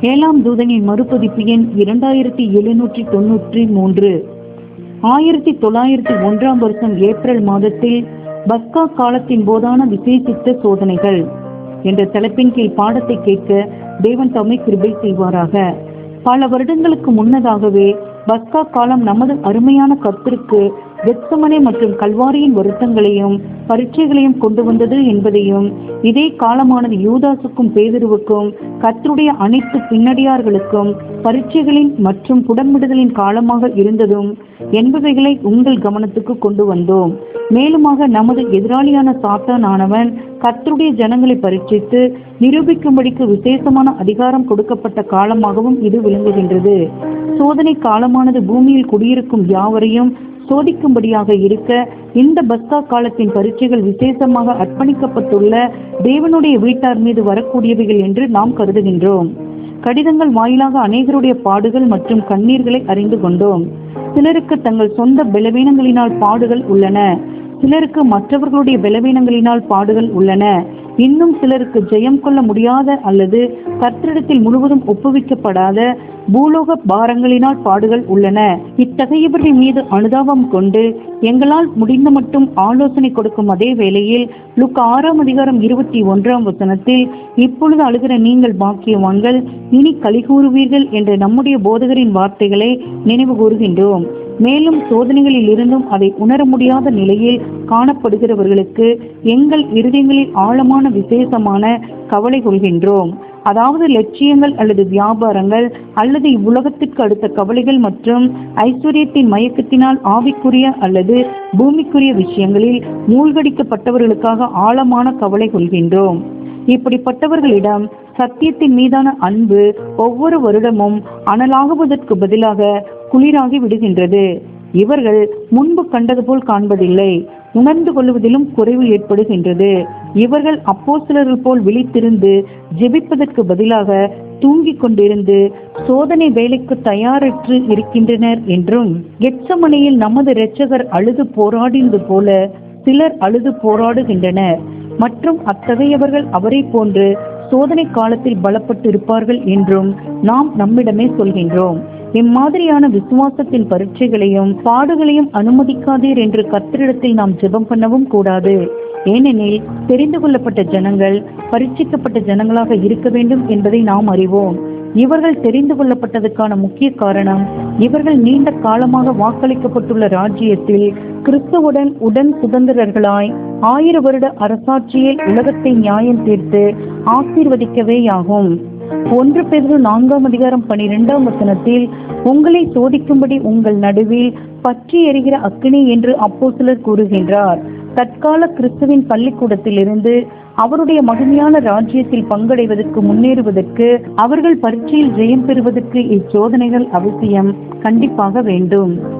ஏழாம் தூதனின் மறுபதிப்பு எண் இரண்டாயிரத்தி எழுநூற்றி தொன்னூற்றி மூன்று. ஆயிரத்தி தொள்ளாயிரத்தி ஒன்றாம் வருஷம் ஏப்ரல் மாதத்தில் பஸ்கா காலத்தின் போதான விசேஷித்த சோதனைகள் என்ற தலைப்பின் கீழ் பாடத்தை கேட்க தேவன் தம்மை கிருபை செய்வாராக. பல வருடங்களுக்கு முன்னதாகவே பஸ்கா காலம் நமது அருமையான கத்திற்கு வெட்சமனை மற்றும் கல்வாரியின் வருத்தங்களையும் பரீட்சைகளையும் கொண்டு வந்தது என்பதையும் இதே காலமானது யூதாசுக்கும் பேதுருவுக்கும் கத்தருடைய அனைத்து பின்னடியார்களுக்கும் பரீட்சைகளின் மற்றும் புடன்விடுதலின் காலமாக இருந்ததும் என்பவைகளை உங்கள் கவனத்துக்கு கொண்டு வந்தோம். மேலுமாக நமது எதிராளியான சாத்தான் ஆனவன் கர்த்தருடைய ஜனங்களை பரீட்சித்து நிரூபிக்கும்படிக்கு விசேஷமான அதிகாரம் கொடுக்கப்பட்ட காலமாகவும் இது விளங்குகின்றது. சோதனை காலமானது பூமியில் குடியிருக்கும் யாவரையும் சோதிக்கும்படியாக இருக்க இந்த பஸ்தா காலத்தின் பரீட்சைகள் விசேஷமாக அர்ப்பணிக்கப்பட்டுள்ள தேவனுடைய வீட்டார் மீது வரக்கூடியவைகள் என்று நாம் கருதுகின்றோம். கடிதங்கள் வாயிலாக அநேகருடைய பாடுகள் மற்றும் கண்ணீர்களை அறிந்து கொண்டோம். சிலருக்கு தங்கள் சொந்த பலவீனங்களினால் பாடுகள் உள்ளன. சிலருக்கு மற்றவர்களுடைய பலவீனங்களினால் பாடுகள் உள்ளன. இன்னும் சிலருக்கு ஜெயம் கொள்ள முடியாத அல்லது கர்த்தரிடத்தில் முழுவதும் ஒப்புவிக்கப்படாத பூலோக பாரங்களினால் பாடுகள் உள்ளன. இத்தகையவர்கள் மீது அனுதாபம் கொண்டு எங்களால் முடிந்த மட்டும் ஆலோசனை கொடுக்கும் அதே வேளையில் லுக் ஆறாம் அதிகாரம் இருபத்தி ஒன்றாம் வசனத்தில் இப்பொழுது அழுகிற நீங்கள் பாக்கியவான்கள் இனி கலிகூறுவீர்கள் என்ற நம்முடைய போதகரின் வார்த்தைகளை நினைவு கூறுகின்றோம். மேலும் சோதனைகளில் இருந்தும் அதை உணர முடியாத நிலையில் காணப்படுகிறவர்களுக்கு எங்கள் இருதயங்களில் ஆழமான விசேஷமான கவலை கொள்கின்றோம். அதாவது லட்சியங்கள் அல்லது வியாபாரங்கள் அல்லது இவ்வுலகத்திற்கு அடுத்த கவலைகள் மற்றும் ஐஸ்வர்யத்தின் மயக்கத்தினால் ஆவிக்குரிய அல்லது பூமிக்குரிய விஷயங்களில் மூழ்கடிக்கப்பட்டவர்களுக்காக ஆழமான கவலை கொள்கின்றோம். இப்படிப்பட்டவர்களிடம் சத்தியத்தின் மீதான அன்பு ஒவ்வொரு வருடமும் அனலாகுவதற்கு பதிலாக குளிராகி விடுகின்றது. இவர்கள் முன்பு கண்டது போல் காண்பதில்லை. உணர்ந்து கொள்வதிலும் குறைவு ஏற்படுகின்றது. இவர்கள் அப்போஸ்தலர்கள் போல் விழித்திருந்து ஜெபிப்பதற்கு பதிலாக தூங்கிக் கொண்டிருந்து சோதனை வேலைக்கு தயாரற்று இருக்கின்றனர் என்றும் எச்சமனையில் நமது இரட்சகர் அழுது போராடினது போல சிலர் அழுது போராடுகின்றனர். மற்றும் அத்தகையவர்கள் அவரை போன்று சோதனை காலத்தில் பலப்பட்டு இருப்பார்கள் என்றும் நாம் நம்மிடமே சொல்கின்றோம். இம்மாதிரியான விசுவாசத்தின் பரீட்சைகளையும் பாடுகளையும் அனுமதிக்காதீர் என்று கர்த்தரிடத்தில் நாம் ஜெபம் பண்ணவும் கூடாது. ஏனெனில் தெரிந்து கொள்ளப்பட்ட ஜனங்கள் பரீட்சிக்கப்பட்ட ஜனங்களாக இருக்க வேண்டும் என்பதை நாம் அறிவோம். இவர்கள் தெரிந்து கொள்ளப்பட்டதுக்கான முக்கிய காரணம் இவர்கள் நீண்ட காலமாக வாக்களிக்கப்பட்டுள்ள ராஜ்யத்தில் கிறிஸ்துவுடன் உடன் சுதந்திரர்களாய் ஆயிர வருட அரசாட்சியில் உலகத்தை நியாயம் தீர்த்து ஆசீர்வதிக்கவேயாகும். ஒன்று பேரு நான்காம் அதிகாரம் பனிரெண்டாம் வசனத்தில் உங்களை சோதிக்கும்படி உங்கள் நடுவில் பற்றி எறிகிற அக்கினி என்று அப்போ சிலர் கூறுகின்றார். தற்கால கிறிஸ்துவின் பள்ளிக்கூடத்திலிருந்து அவருடைய மகிமையான ராஜ்யத்தில் பங்கடைவதற்கு முன்னேறுவதற்கு அவர்கள் பரீட்சையில் ஜெயம் பெறுவதற்கு இச்சோதனைகள் அவசியம். கண்டிப்பாக வேண்டும்.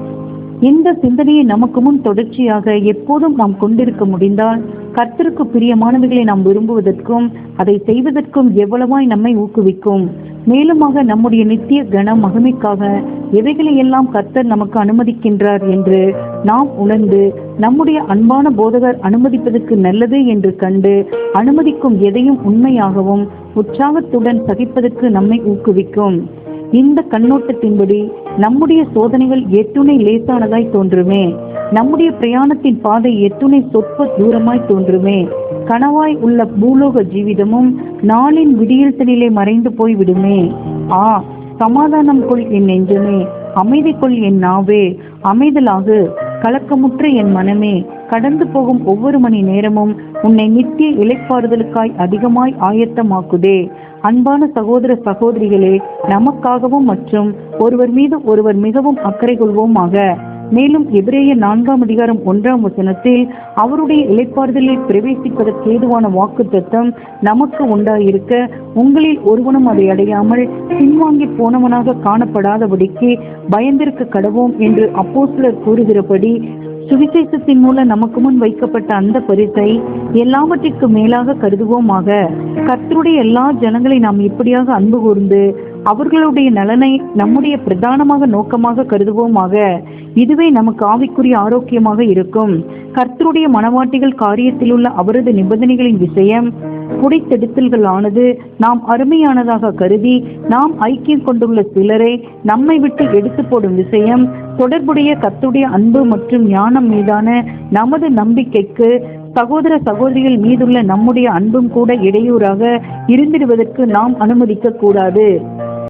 இந்த சிந்தனையை நமக்கு முன் தொடர்ச்சியாக எப்போதும் நாம் கொண்டிருக்க முடிந்தால் கர்த்தருக்கு பிரியமானவைகளை நாம் விரும்புவதற்கும் அதை செய்வதற்கும் எவ்வளவாய் நம்மை ஊக்குவிக்கும். மேலுமாக நம்முடைய நித்திய கன மகிமைக்காக எவைகளை எல்லாம் கர்த்தர் நமக்கு அனுமதிக்கின்றார் என்று நாம் உணர்ந்து நம்முடைய அன்பான போதகர் அனுமதிப்பதற்கு நல்லது என்று கண்டு அனுமதிக்கும் எதையும் உண்மையாகவும் உற்சாகத்துடன் சகிப்பதற்கு நம்மை ஊக்குவிக்கும். இந்த கண்ணோட்டத்தின்படி நம்முடைய சோதனைகள் எத்துணை லேசானதாய் தோன்றுமே. நம்முடைய பிரயாணத்தின் பாதை எத்துணை சொற்ப தூரமாய் தோன்றுமே. கனவாய் உள்ள பூலோக ஜீவிதமும் நாளின் விடியல்தனிலே மறைந்து போய் விடுமே ஆ சமாதானம் கொள் என் நெஞ்சமே. அமைதி கொள் என் நாவே. அமைதலாகு கலக்கமுற்ற என் மனமே. கடந்து போகும் ஒவ்வொரு மணி நேரமும் உன்னை நித்திய இலைப்பாறுதலுக்காய் அதிகமாய் ஆயத்தமாக்குதே. அன்பான சகோதர சகோதரிகளே நமக்காகவும் மற்றும் ஒருவர் மீது ஒருவர் மிகவும் அக்கறை கொள்வோமாக. மேலும் எபிரேய நான்காம் அதிகாரம் ஒன்றாம் வசனத்தில் அவருடைய இலைப்பாறுதலில் பிரவேசிப்பதற்கு ஏதுவான வாக்கு தத்தம் நமக்கு உண்டாயிருக்க உங்களில் ஒருவனும் அதை அடையாமல் பின்வாங்கி போனவனாக காணப்படாதபடிக்கு பயந்திருக்க கடவோம் என்று அப்போஸ்தலர் கூறுகிறபடி சுவிசேஷத்தின் மூலம் நமக்கு முன் வைக்கப்பட்ட அந்த பரிசை எல்லாவற்றிற்கும் மேலாக கருதுவோமாக. கர்த்தருடைய எல்லா ஜனங்களை நாம் இப்படியாக அன்பு கூர்ந்து அவர்களுடைய நலனை நம்முடைய பிரதானமாக நோக்கமாக கருதுவோமாக. இதுவே நமக்கு ஆவிக்குரிய ஆரோக்கியமாக இருக்கும். கர்த்தருடைய மனவாட்டிகள் காரியத்தில் உள்ள அவரது நிபந்தனைகளின் விஷயம். புடைத்தெடுத்தல்களானது நாம் அருமையானதாக கருதி நாம் ஐக்கியம் கொண்டுள்ள சிலரை நம்மை விட்டு எடுத்து போடும் விஷயம் தொடர்புடைய கத்துடைய அன்பு மற்றும் ஞானம் மீதான நமது நம்பிக்கைக்கு சகோதர சகோதரிகள் மீதுள்ள நம்முடைய அன்பும் கூட இடையூறாக இருந்திடுவதற்கு நாம் அனுமதிக்க கூடாது.